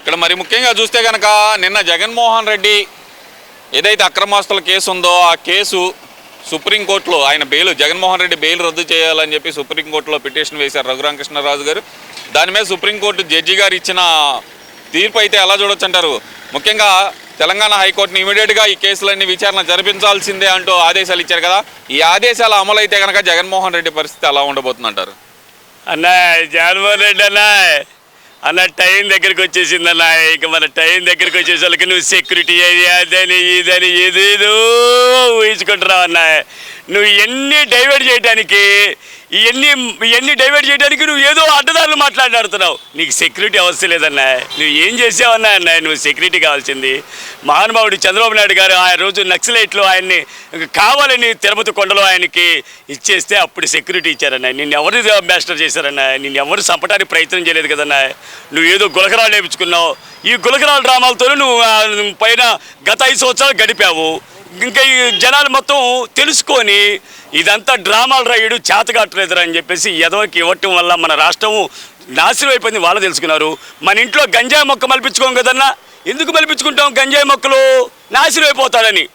ఇక్కడ మరి ముఖ్యంగా చూస్తే కనుక నిన్న జగన్మోహన్ రెడ్డి ఏదైతే అక్రమాస్తుల కేసు ఉందో ఆ కేసు సుప్రీంకోర్టులో ఆయన బెయిల్ జగన్మోహన్ రెడ్డి బెయిల్ రద్దు చేయాలని చెప్పి సుప్రీంకోర్టులో పిటిషన్ వేశారు రఘురామకృష్ణరాజు గారు. దాని మీద సుప్రీంకోర్టు జడ్జి గారు ఇచ్చిన తీర్పు అయితే ఎలా చూడొచ్చు అంటారు? ముఖ్యంగా తెలంగాణ హైకోర్టుని ఇమీడియట్గా ఈ కేసులన్నీ విచారణ జరిపించాల్సిందే అంటూ ఆదేశాలు ఇచ్చారు కదా. ఈ ఆదేశాలు అమలు అయితే కనుక జగన్మోహన్ రెడ్డి పరిస్థితి ఎలా ఉండబోతుందంటారు? అన్నా జగన్మోహన్ రెడ్డి అన్నా అన్న టైం దగ్గరికి వచ్చేసింది అన్న ఇక మన టైం దగ్గరికి వచ్చేసరికి నువ్వు సెక్యూరిటీ అది అదని ఇదని ఏదేదో ఊహించుకుంటున్నావు అన్న నువ్వు ఎన్ని డైవర్ట్ చేయడానికి ఇవన్నీ ఇవన్నీ డైవర్ట్ చేయడానికి నువ్వు ఏదో అడ్డదారులు మాట్లాడుతున్నావు నీకు సెక్యూరిటీ అవసరం లేదన్నా నువ్వు ఏం చేసావన్నా అన్నా నువ్వు సెక్యూరిటీ కావాల్సింది. మహానుభావుడు చంద్రబాబు నాయుడు గారు ఆ రోజు నక్సలైట్లు ఆయన్ని కావాలని తిరుపతి కొండలో ఆయనకి ఇచ్చేస్తే అప్పుడు సెక్యూరిటీ ఇచ్చారన్న నిన్ను ఎవరు అంబాసిడర్ చేశారన్న నిన్ను ఎవరు చంపడానికి ప్రయత్నం చేయలేదు కదన్నా నువ్వు ఏదో గులకరాలు నేర్పించుకున్నావు ఈ గులకరాల డ్రామాలతో నువ్వు పైన గత ఐదు సంవత్సరాలు గడిపావు. ఇంకా ఈ జనాలు మొత్తం తెలుసుకొని ఇదంతా డ్రామాలు రాయుడు చేతగట్టలేదు అని చెప్పేసి ఎదవకి ఇవ్వటం వల్ల మన రాష్ట్రం నాశనం అయిపోయింది వాళ్ళు తెలుసుకున్నారు. మన ఇంట్లో గంజాయి మొక్క మలిపించుకోం కదన్నా? ఎందుకు మలిపించుకుంటాం గంజాయి మొక్కలు? నాశనం అయిపోతాడని.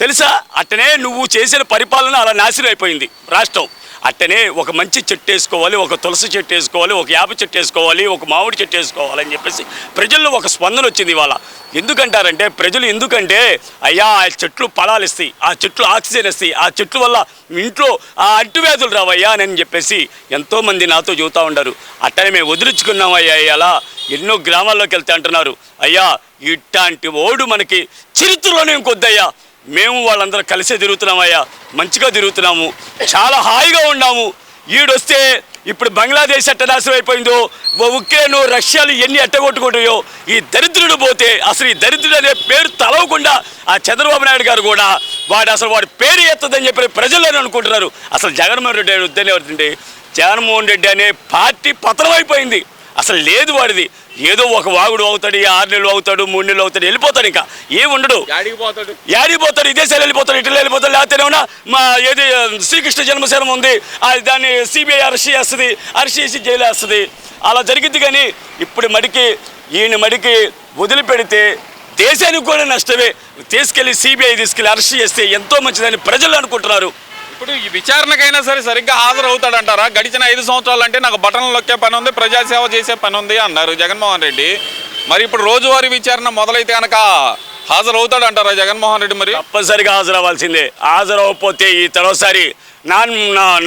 తెలుసా? అట్టనే నువ్వు చేసిన పరిపాలన అలా నాశనం అయిపోయింది రాష్ట్రం. అట్టనే ఒక మంచి చెట్టు వేసుకోవాలి ఒక తులసి చెట్టు వేసుకోవాలి ఒక యాప చెట్టు వేసుకోవాలి ఒక మామిడి చెట్టు వేసుకోవాలని చెప్పేసి ప్రజల్లో ఒక స్పందన వచ్చింది ఇవాళ. ఎందుకంటారంటే ప్రజలు ఎందుకంటే అయ్యా ఆ చెట్లు ఫలాలు ఇస్తాయి ఆ చెట్లు ఆక్సిజన్ ఇస్తాయి ఆ చెట్లు వల్ల ఇంట్లో ఆ అంటువ్యాధులు రావయ్యా అని చెప్పేసి ఎంతోమంది నాతో చెబుతూ ఉండరు అట్టనే మేము వదిలించుకున్నాం అయ్యా అలా ఎన్నో గ్రామాల్లోకి వెళ్తే అంటున్నారు అయ్యా ఇట్లాంటి ఓడు మనకి చరిత్రలోనే ఇంకొద్దయ్యా. మేము వాళ్ళందరూ కలిసే తిరుగుతున్నామయ్యా. మంచిగా తిరుగుతున్నాము. చాలా హాయిగా ఉన్నాము. ఈడొస్తే ఇప్పుడు బంగ్లాదేశ్ అట్టనాశనం అయిపోయిందో ఉక్రెయిన్ రష్యాలు ఎన్ని అట్టగొట్టుకుంటాయో ఈ దరిద్రుడు పోతే అసలు ఈ దరిద్రుడు అనే పేరు తలవకుండా ఆ చంద్రబాబు నాయుడు గారు కూడా వాడు అసలు వాడి పేరు ఎత్తదని చెప్పి ప్రజలని అనుకుంటున్నారు. అసలు జగన్మోహన్ రెడ్డి వద్దని ఎవరండి జగన్మోహన్ రెడ్డి అనే పార్టీ పతనం అయిపోయింది. అసలు లేదు వాడిది. ఏదో ఒక వాగుడు అవుతాడు ఆరు నెలలు అవుతాడు మూడు నెలలు అవుతాడు వెళ్ళిపోతాడు ఇంకా. ఏం ఉండడు. యాడికి పోతాడు? యాడికి పోతాడు ఇదేశాలు వెళ్ళిపోతాడు ఇట్లా వెళ్ళిపోతాడు లేకపోతే ఏమన్నా మా ఏది శ్రీకృష్ణ జన్మశరం ఉంది దాన్ని సిబిఐ అరెస్ట్ చేస్తుంది అరెస్ట్ చేసి జైలు వేస్తుంది. అలా జరిగింది కానీ ఇప్పుడు మడికి ఈయన మడికి వదిలిపెడితే దేశానికి కూడా నష్టమే. తీసుకెళ్ళి సిబిఐ తీసుకెళ్ళి అరెస్ట్ చేస్తే ఎంతో మంచిదని ప్రజలు అనుకుంటున్నారు. ఇప్పుడు ఈ విచారణకైనా సరే సరిగ్గా హాజరవుతాడంటారా? గడిచిన ఐదు సంవత్సరాలు అంటే నాకు బటన్లు నొక్కే పని ఉంది ప్రజాసేవ చేసే పని ఉంది అన్నారు జగన్మోహన్ రెడ్డి. మరి ఇప్పుడు రోజువారీ విచారణ మొదలైతే కనుక హాజరవుతాడంటారా జగన్మోహన్ రెడ్డి మరి? తప్పనిసరిగా హాజరవ్వాల్సిందే. హాజరవ్వకపోతే ఈ తరోసారి నాన్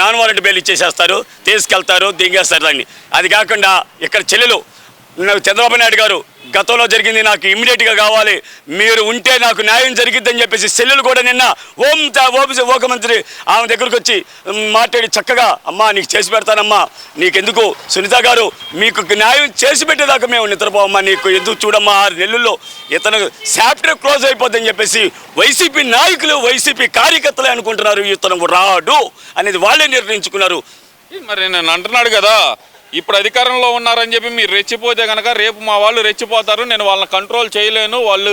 నాన్ వారెంట్ బెయిల్ ఇచ్చేసేస్తారు తీసుకెళ్తారు దింగేస్తారు దాన్ని. అది కాకుండా ఇక్కడ చెల్లెలు చంద్రబాబు నాయుడు గారు గతంలో జరిగింది నాకు ఇమ్మీడియట్గా కావాలి. మీరు ఉంటే నాకు న్యాయం జరిగిద్దని చెప్పేసి సెల్లులు కూడా నిన్న ఓం ఓం ఓక మంత్రి ఆమె దగ్గరకు వచ్చి మాట్లాడి చక్కగా అమ్మా నీకు చేసి పెడతానమ్మా. నీకెందుకు? సునీత గారు మీకు న్యాయం చేసి పెట్టేదాకా మేము నిద్రపోవమ్మా. నీకు ఎందుకు చూడమ్మా? ఆరు నెలల్లో ఇతను చాప్టర్ క్లోజ్ అయిపోద్దని చెప్పేసి వైసీపీ నాయకులు వైసీపీ కార్యకర్తలే అనుకుంటున్నారు. ఇతను రాడు అనేది వాళ్ళే నిర్ణయించుకున్నారు. మరి నేను అంటున్నాడు కదా ఇప్పుడు అధికారంలో ఉన్నారని చెప్పి మీరు రెచ్చిపోతే కనుక రేపు మా వాళ్ళు రెచ్చిపోతారు నేను వాళ్ళని కంట్రోల్ చేయలేను వాళ్ళు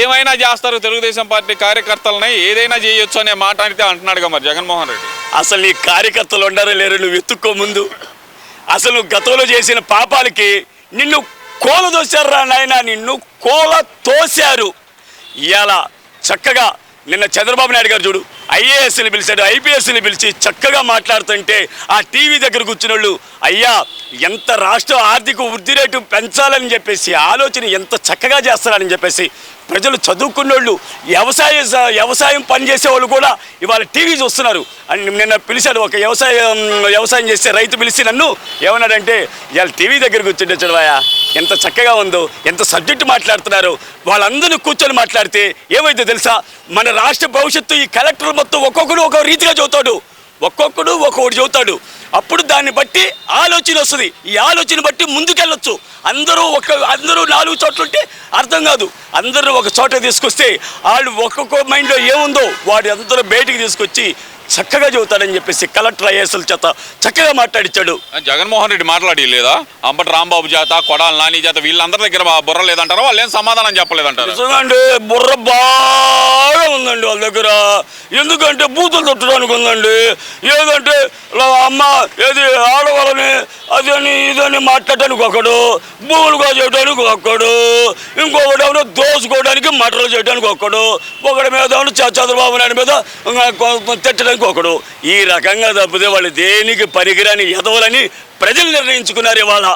ఏమైనా చేస్తారు తెలుగుదేశం పార్టీ కార్యకర్తలని ఏదైనా చేయొచ్చు అనే మాట అయితే అంటున్నాడుగా మరి జగన్మోహన్ రెడ్డి. అసలు నీ కార్యకర్తలు ఉండారో లేరు నువ్వు ఎత్తుక్కో ముందు. అసలు గతంలో చేసిన పాపాలకి నిన్ను కోల తోశారు నాయన? నిన్ను కోల తోశారు. ఇవాళ చక్కగా నిన్న చంద్రబాబు నాయుడు గారు చూడు ఐఏఎస్ని పిలిచాడు ఐపీఎస్ని పిలిచి చక్కగా మాట్లాడుతుంటే ఆ టీవీ దగ్గర కూర్చున్న వాళ్ళు అయ్యా ఎంత రాష్ట్ర ఆర్థిక వృద్ధి రేటు పెంచాలని చెప్పేసి ఆలోచన ఎంత చక్కగా చేస్తారని చెప్పేసి ప్రజలు చదువుకున్నోళ్ళు వ్యవసాయ వ్యవసాయం పనిచేసే వాళ్ళు కూడా ఇవాళ టీవీ చూస్తున్నారు. అని నిన్న పిలిచాడు ఒక వ్యవసాయం వ్యవసాయం చేసే రైతు పిలిచి నన్ను ఏమన్నాడంటే ఇవాళ టీవీ దగ్గర కూర్చుంటే చూడవా ఎంత చక్కగా ఉందో ఎంత సబ్జెక్టు మాట్లాడుతున్నారు. వాళ్ళందరూ కూర్చొని మాట్లాడితే ఏమైతే తెలుసా? మన రాష్ట్ర భవిష్యత్తు ఈ కలెక్టర్ మొత్తం ఒక్కొక్కడు ఒక రీతిగా చదువుతాడు. ఒక్కొక్కడు ఒక్కొక్కటి చదువుతాడు. అప్పుడు దాన్ని బట్టి ఆలోచన వస్తుంది. ఈ ఆలోచన బట్టి ముందుకెళ్ళొచ్చు. అందరూ ఒక అందరూ నాలుగు చోట్ల ఉంటే అర్థం కాదు. అందరూ ఒక చోట తీసుకొస్తే వాళ్ళు ఒక్కొక్క మైండ్లో ఏముందో వాడి అందరూ బయటికి తీసుకొచ్చి చక్కగా చెబుతాడని చెప్పేసి కలెక్టర్ ఐఏఎస్ల చేత చక్కగా మాట్లాడించాడు జగన్మోహన్ రెడ్డి మాట్లాడి లేదా అంబటి రాంబాబు చేత కొడాలి నాని చేత వీళ్ళందరి దగ్గర బుర్ర లేదంటారా? వాళ్ళు ఏం సమాధానం చెప్పలేదంటారు? బుర్ర బాగా ఉందండి వాళ్ళ దగ్గర. ఎందుకంటే బూతులు తొట్టడానికి ఉందండి ఏదంటే అమ్మ ఏది ఆడవాళ్ళని అదని ఇదని మాట్లాడటానికి ఒకడు భూములుగా చేయడానికి ఒక్కడు ఇంకొకటి ఏమైనా దోసుకోవడానికి మటలు చేయడానికి ఒక్కడు ఒకటి మీద చ- చంద్రబాబు నాయుడు మీద తిట్టడానికి ఒకడు. ఈ రకంగా తప్పితే వాళ్ళు దేనికి పరిగిరాని ఎదవలని ప్రజలు నిర్ణయించుకున్నారు ఇవాళ.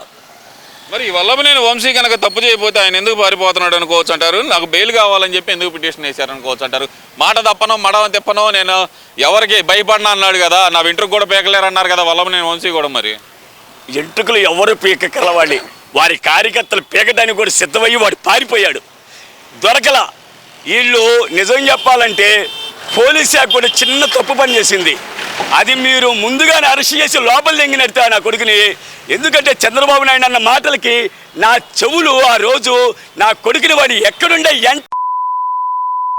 మరి వల్లభనేని వంశీ కనుక తప్పు చేయకపోతే ఆయన ఎందుకు పారిపోతున్నాడు అనుకోవచ్చు అంటారు? నాకు బెయిల్ కావాలని చెప్పి ఎందుకు పిటిషన్ వేశారు అనుకోవచ్చు అంటారు? మాట తప్పనో మడవ తిప్పనో నేను ఎవరికి భయపడినా అన్నాడు కదా? నా వెంట్రుకు కూడా పీకలేరు అన్నారు కదా వల్లభనేని వంశీ కూడా మరి? వెంట్రుకలు ఎవరు పీక వారి కార్యకర్తలు పీకడానికి కూడా సిద్ధమయ్యి వాడు పారిపోయాడు. దొరకల. వీళ్ళు నిజం చెప్పాలంటే పోలీస్ శాఖ కూడా చిన్న తప్పు పని చేసింది. అది మీరు ముందుగానే అరెస్ట్ చేసి లోపల దెంగినెడతా నా కొడుకుని. ఎందుకంటే చంద్రబాబు నాయుడు అన్న మాటలకి నా చెవులు ఆ రోజు నా కొడుకుని వాడు ఎక్కడుండే ఎంత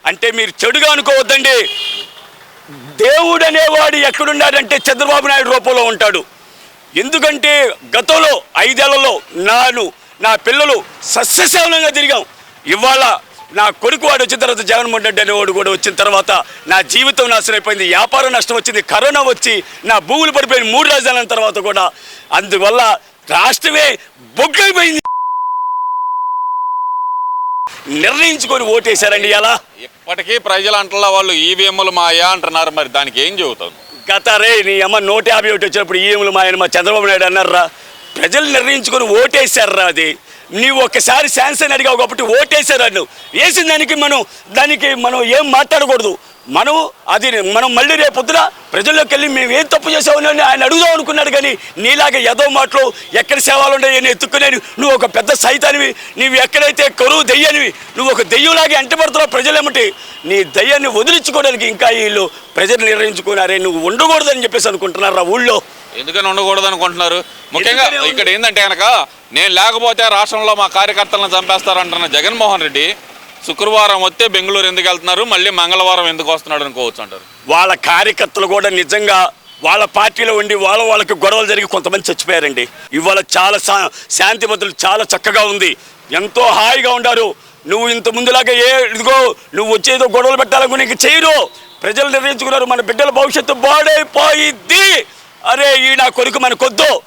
అంటే మీరు చెడుగా అనుకోవద్దండి. దేవుడు అనేవాడు ఎక్కడున్నాడంటే చంద్రబాబు నాయుడు రూపంలో ఉంటాడు. ఎందుకంటే గతంలో ఐదేళ్ళలో నాను నా పిల్లలు సస్యశావనంగా తిరిగాం. ఇవాళ నా కొడుకు వాడు వచ్చిన తర్వాత జగన్మోహన్ రెడ్డి అనేవాడు కూడా వచ్చిన తర్వాత నా జీవితం నాశనం అయిపోయింది వ్యాపారం నష్టం వచ్చింది కరోనా వచ్చి నా భూములు పడిపోయిన మూడు రాజధానుల తర్వాత కూడా అందువల్ల రాష్ట్రమే బొగ్గైపోయింది. నిర్ణయించుకొని ఓటేశారండి ఇలా ఇప్పటికీ ప్రజలు అంటలా వాళ్ళు ఈవీఎంలు మాయా అంటున్నారు మరి దానికి ఏం చెబుతాను గత రే నీ అమ్మ నూట యాభై ఒకటి వచ్చినప్పుడు ఈఎంలు మా ఆయన మా చంద్రబాబు నాయుడు అన్నారా? ప్రజలు నిర్ణయించుకొని ఓటేశారా అది? నీవు ఒక్కసారి శాంక్షన్ అడిగావు కాబట్టి ఓటేశారు నువ్వు. వేసిన దానికి మనం దానికి మనం ఏం మాట్లాడకూడదు. మనం అది మనం మళ్ళీ రేపు పొద్దున ప్రజల్లోకి వెళ్ళి మేము ఏం తప్పు చేసామని ఆయన అడుగుదాం అనుకున్నాడు కానీ నీలాగా ఏదో మాటలు ఎక్కడ సేవలు ఉన్నాయో నేను ఎత్తుక్కునేవి నువ్వు ఒక పెద్ద సైతానివి నువ్వు ఎక్కడైతే కరువు దెయ్యానివి నువ్వు ఒక దెయ్యంలాగా ఎంటబడుతున్నావు ప్రజలేమిటి నీ దయ్యాన్ని వదిలించుకోవడానికి ఇంకా వీళ్ళు ప్రజలు నిర్ణయించుకున్నారే నువ్వు ఉండకూడదని చెప్పేసి అనుకుంటున్నారా ఊళ్ళో ఎందుకని ఉండకూడదు అనుకుంటున్నారు ముఖ్యంగా? ఇక్కడ ఏంటంటే కనుక నేను లేకపోతే రాష్ట్రంలో మా కార్యకర్తలను చంపేస్తారంటున్న జగన్మోహన్ రెడ్డి శుక్రవారం వస్తే బెంగళూరు ఎందుకు వెళ్తున్నారు? మళ్ళీ మంగళవారం ఎందుకు వస్తున్నాడు అనుకోవచ్చు అంటారు. వాళ్ళ కార్యకర్తలు కూడా నిజంగా వాళ్ళ పార్టీలో ఉండి వాళ్ళ వాళ్ళకి గొడవలు జరిగి కొంతమంది చచ్చిపోయారండి. ఇవాళ చాలా శా- శాంతి భద్రులు చాలా చక్కగా ఉంది. ఎంతో హాయిగా ఉండారు. నువ్వు ఇంత ముందులాగా ఏ ఇదిగో నువ్వు వచ్చేదో గొడవలు పెట్టాలని నీకు చేయరు. ప్రజలు నిర్ణయించుకున్నారు మన బిడ్డల భవిష్యత్తు బాడైపోయిద్ది. అరే ఈ నా కొడుకు మనకొద్దు.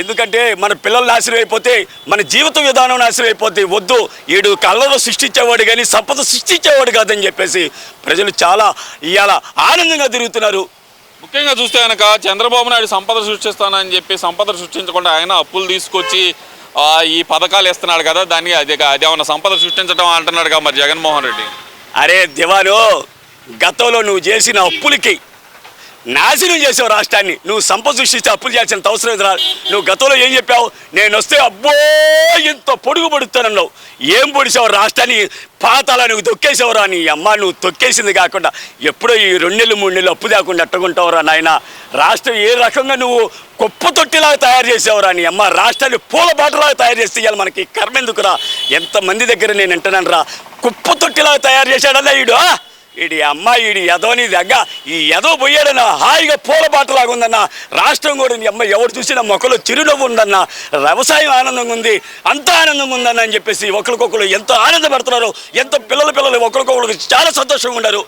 ఎందుకంటే మన పిల్లలు నాశనం అయిపోతే మన జీవిత విధానం నాశనం అయిపోతే వద్దు. ఈడు కళ్ళలో సృష్టించేవాడు కానీ సంపద సృష్టించేవాడు కాదని చెప్పేసి ప్రజలు చాలా ఇవాళ ఆనందంగా తిరుగుతున్నారు. ముఖ్యంగా చూస్తే కనుక చంద్రబాబు నాయుడు సంపద సృష్టిస్తానని చెప్పి సంపద సృష్టించకుండా ఆయన అప్పులు తీసుకొచ్చి ఈ పథకాలు ఇస్తున్నాడు కదా దాన్ని అది అదేమన్నా సంపద సృష్టించడం అంటున్నాడు కదా మరి జగన్మోహన్ రెడ్డి. అరే దివాను గతంలో నువ్వు చేసిన అప్పులకి నాశనం చేసావు రాష్ట్రాన్ని. నువ్వు సంపద సృష్టించి అప్పులు చేయాల్సిన అవసరం రా? నువ్వు గతంలో ఏం చెప్పావు? నేను వస్తే అబ్బో ఇంత పొడుగు పడుతానన్నావు ఏం పొడిచావు రాష్ట్రాన్ని? పాతాల నువ్వు తొక్కేసావురా నీ అమ్మ నువ్వు తొక్కేసింది కాకుండా ఎప్పుడో ఈ రెండు నెలలు మూడు నెలలు అప్పు లేకుండా ఎట్టకుంటావురా నాయన. రాష్ట్రం ఏ రకంగా నువ్వు కుప్ప తొట్టిలాగా తయారు చేసావురా నీ అమ్మ? రాష్ట్రాన్ని పూల బాటలాగా తయారు చేస్తే ఇవాళ మనకి కర్మ ఎందుకురా? ఎంతమంది దగ్గర నేను వింటున్నాను రా. కుప్ప తొట్టిలాగా తయారు చేశాడల్లా ఈడు ఆ? ఈడి అమ్మాయి ఈడి ఎదోని దగ్గ. ఈ ఎదో పోయాడన్న హాయిగా పూల బాటలాగుందన్న రాష్ట్రం కూడా నీ అమ్మాయి ఎవరు చూసినా మొక్కలో చిరునవ్వు ఉందన్న వ్యవసాయం ఆనందంగా ఉంది అంత ఆనందంగా ఉందన్న అని చెప్పేసి ఒకరికొకరు ఎంతో ఆనందపడుతున్నారు. ఎంతో పిల్లల పిల్లలు ఒకరికొకరు చాలా సంతోషంగా ఉన్నారు